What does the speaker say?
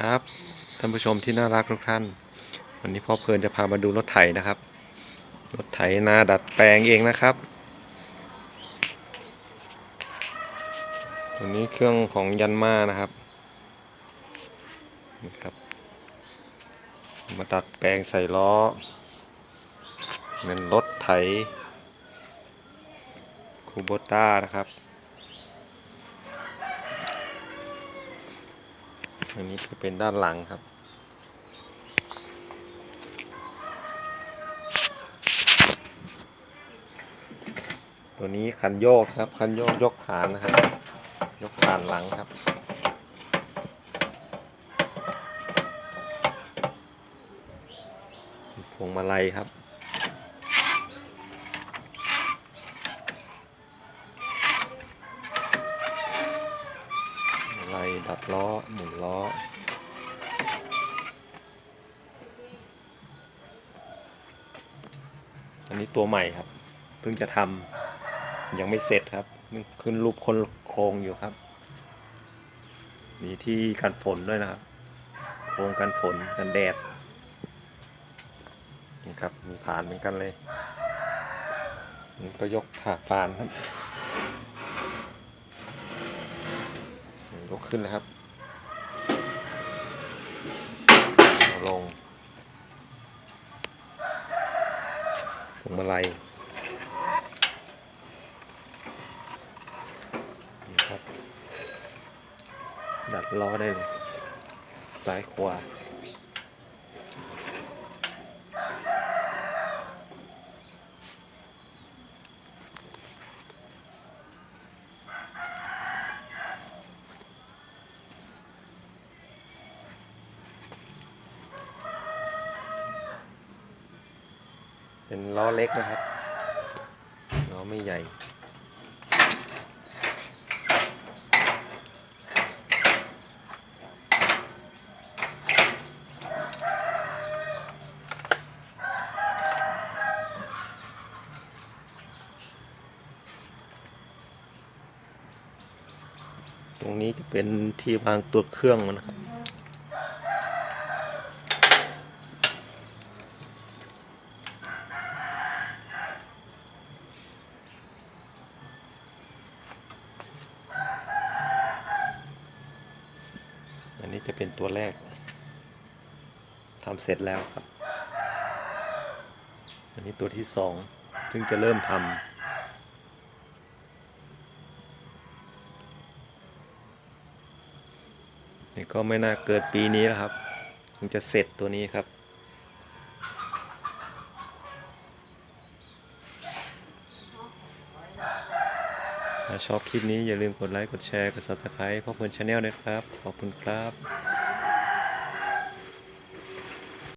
ครับท่านผู้ชมที่น่ารักทุกท่าน วันนี้พ่อเพลินจะพามาดูรถไถนะครับ รถไถนาดัดแปลงเองนะครับตัวนี้เครื่องของยันมานะครับนี่ครับ มาดัดแปลงใส่ล้อเป็นรถไถคูโบต้านะครับ อันนี้จะเป็นด้านหลังครับ ตัวนี้คันโยกครับ คันโยกยกฐานนะครับ ยกฐานหลังครับพวงมาลัยครับ ลัดล้อหมุนล้อ อันนี้ตัวใหม่ครับ เพิ่งจะทำยังไม่เสร็จครับขึ้นรูปคนโครงอยู่ครับ มีที่กันฝนด้วยนะครับ โครงกันฝนกันแดดนี่ครับมีผ่านเหมือนกันเลย ก็ยกผ่าผ่านครับ ยกขึ้นนะครับลงพวงมาลัยนี่ครับ ดัดล้อได้เลยซ้ายขวา เป็นล้อเล็กนะครับล้อไม่ใหญ่ตรงนี้จะเป็นที่วางตัวเครื่องมันนะครับ นี้จะเป็นตัวแรกทำเสร็จแล้วครับ อันนี้ตัวที่สองเพิ่งจะเริ่มทำนี่ก็ไม่น่าเกิดปีนี้แล้วครับถึงจะเสร็จตัวนี้ครับ ถ้าชอบคลิปนี้อย่าลืมกดไลค์ กดแชร์ กด subscribe พ่อเพลินชาแนลนะครับ ขอบคุณครับ